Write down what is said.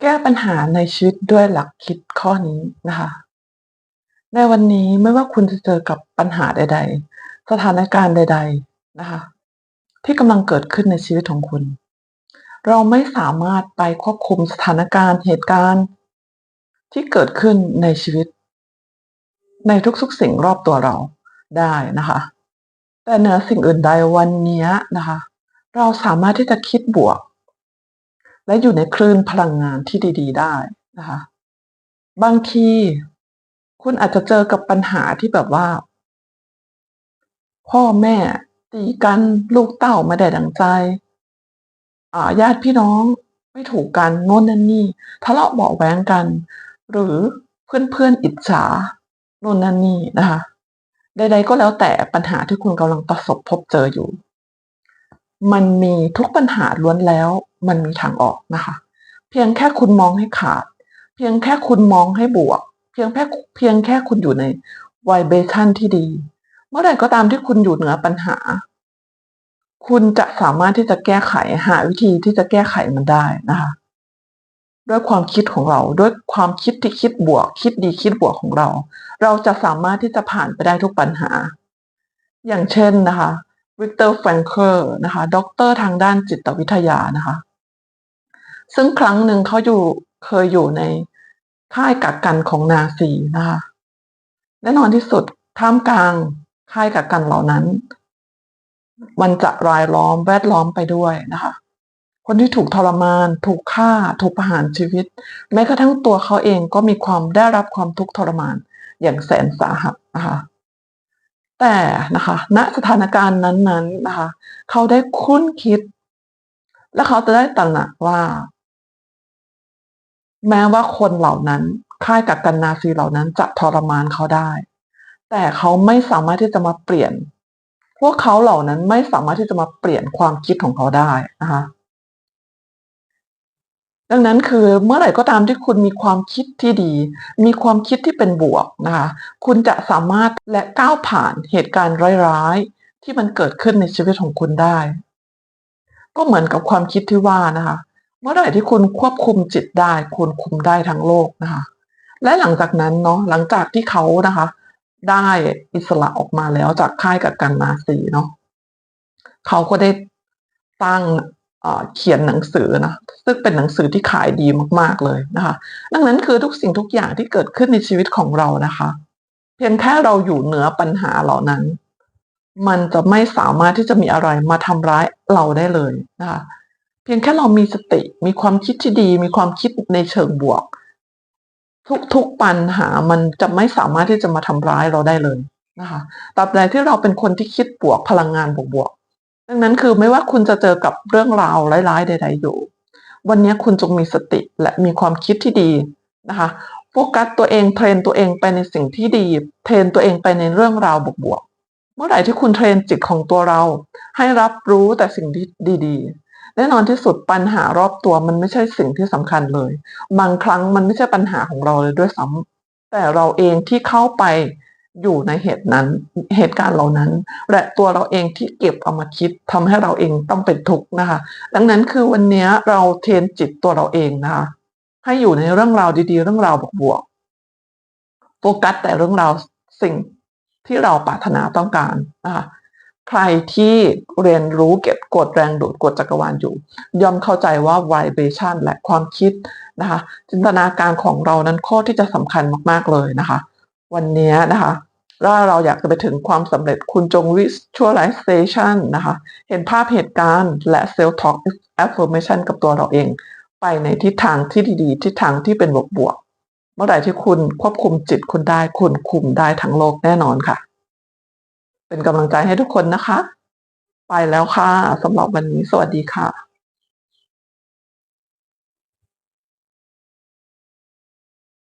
แก้ปัญหาในชีวิตด้วยหลักคิดข้อนี้นะคะ ในวันนี้ไม่ว่าคุณจะเจอกับปัญหาใด ๆ สถานการณ์ใด ๆนะคะ ที่กำลังเกิดขึ้นในชีวิตของคุณ เราไม่สามารถไปควบคุมสถานการณ์เหตุการณ์ ที่เกิดขึ้นในชีวิต ในทุกๆสิ่งรอบตัวเราได้นะคะ แต่เหนือสิ่งอื่นใดวันนี้นะคะ เราสามารถที่จะคิดบวก และอยู่ในคลื่นพลังงานที่ดี ๆ ได้นะคะ บางที คุณอาจจะเจอกับปัญหาที่แบบว่า พ่อแม่ตีกันลูกเต้าไม่ได้ดังใจญาติพี่น้องไม่ถูกกันโน่นนั่นนี่ทะเลาะเบาะแว้งกัน หรือเพื่อนๆอิจฉาโน่นนั่นนี่นะคะใดๆก็แล้วแต่ปัญหาที่คุณกำลังประสบพบเจออยู่ มันมีทุกปัญหาล้วนแล้ว มันมีทางออกนะคะ เพียงแค่คุณมองให้ขาด เพียงแค่คุณมองให้บวก เพียงแค่เพียงแค่คุณอยู่ในไวเบชันที่ดี เมื่อไหร่ก็ตามที่คุณอยู่เหนือปัญหา คุณจะสามารถที่จะแก้ไขหาวิธีที่จะแก้ไขมันได้นะคะด้วยความคิดของเราด้วยความคิดที่คิดบวก คิดดีคิดบวกของเรา เราจะสามารถที่จะผ่านไปได้ทุกปัญหา อย่างเช่นนะคะ วิกเตอร์แฟรงเคิลนะคะด็อกเตอร์ทางด้านจิตวิทยานะคะ ซึ่งครั้งหนึ่งเขาอยู่เคยอยู่ในค่ายกักกันของนาซีนะคะแน่นอนที่สุดท่ามกลางค่ายกักกันเหล่านั้น มันจะรายล้อมแวดล้อมไปด้วยนะคะ คนที่ถูกทรมาน ถูกฆ่า ถูกประหารชีวิต แม้กระทั่งตัวเขาเองก็มีความได้รับความทุกข์ทรมานอย่างแสนสาหัสนะคะ แต่นะคะณสถานการณ์นั้นๆนะคะ เขาได้คุ้นคิด และเขาจะได้ตระหนักว่า แม้ว่าคนเหล่านั้นค่ายกักกันนาซีเหล่านั้นจะทรมานเขาได้ แต่เขาไม่สามารถที่จะมาเปลี่ยน พวกเขาเหล่านั้นไม่สามารถที่จะมาเปลี่ยนความคิดของเขาได้นะคะ ดังนั้นคือเมื่อไหร่ก็ตามที่คุณมีความคิดที่ดี มีความคิดที่เป็นบวกนะคะคุณจะสามารถและก้าวผ่านเหตุการณ์ร้ายๆ ที่มันเกิดขึ้นในชีวิตของคุณได้ ก็เหมือนกับความคิดที่ว่านะคะเมื่อไหร่ที่คุณควบคุมจิตได้ คุณคุมได้ทั้งโลกนะคะและหลังจากนั้นเนาะหลังจากที่เขานะคะ ได้อิสระออกมาแล้วจากค่ายกักกันนาซีเนาะเขาก็ได้ตั้ง เขียนหนังสือนะซึ่งเป็นหนังสือที่ขายดีมาก ๆเลยนะคะ ดังนั้นคือทุกสิ่งทุกอย่างที่เกิดขึ้นในชีวิตของเรานะคะ เพียงแค่เราอยู่เหนือปัญหาเหล่านั้น มันจะไม่สามารถที่จะมีอะไรมาทำร้ายเราได้เลยนะคะเพียงแค่เรามีสติมีความคิดที่ดี มีความคิดในเชิงบวก ทุกๆปัญหามันจะไม่สามารถที่จะมาทำร้ายเราได้เลยนะคะตราบใดที่เราเป็นคนที่คิดบวกพลังงานบวกๆ ดังนั้นคือไม่ว่าคุณจะเจอกับเรื่องราวร้ายๆใด ๆ อยู่ วันนี้คุณจงมีสติและมีความคิดที่ดีนะคะโฟกัสตัวเองเทรนตัวเองไปในสิ่งที่ดี เทรนตัวเองไปในเรื่องราวบวกๆเมื่อไหร่ที่คุณเทรนจิตของตัวเรา ให้รับรู้แต่สิ่งที่ดีๆแน่นอนที่สุดปัญหารอบตัวมันไม่ใช่สิ่งที่สำคัญเลย บางครั้งมันไม่ใช่ปัญหาของเราเลยด้วยซ้ำแต่เราเองที่เข้าไป อยู่ในเหตุนั้นเหตุการณ์เหล่านั้น และตัวเราเองที่เก็บเอามาคิดทำให้เราเองต้องเป็นทุกข์นะคะ ดังนั้นคือวันนี้เราเทรนจิตตัวเราเองนะคะให้อยู่ในเรื่องราวดีๆ เรื่องราวบวกๆโฟกัสแต่เรื่องราวสิ่งที่เราปรารถนาต้องการนะคะใครที่เรียนรู้เก็บกฎแรงดูดกฎจักรวาลอยู่ ย่อมเข้าใจว่า vibration และความคิดนะคะ จินตนาการของเรานั้นข้อที่จะสำคัญมาก ๆ เลยนะคะ วันนี้นะคะ ถ้าเราอยากจะไปถึงความสำเร็จคุณจง visualization นะคะ เห็นภาพเหตุการณ์และ self talk affirmation กับตัวเราเอง ไปในทิศทางที่ดีๆ ทิศทางที่เป็นบวกๆ เมื่อไหร่ที่คุณควบคุมจิตคุณได้ คุณคุมได้ทั้งโลกแน่นอนค่ะ เป็นกำลังใจให้ทุกคนนะคะ ไปแล้วค่ะสำหรับวันนี้สวัสดีค่ะ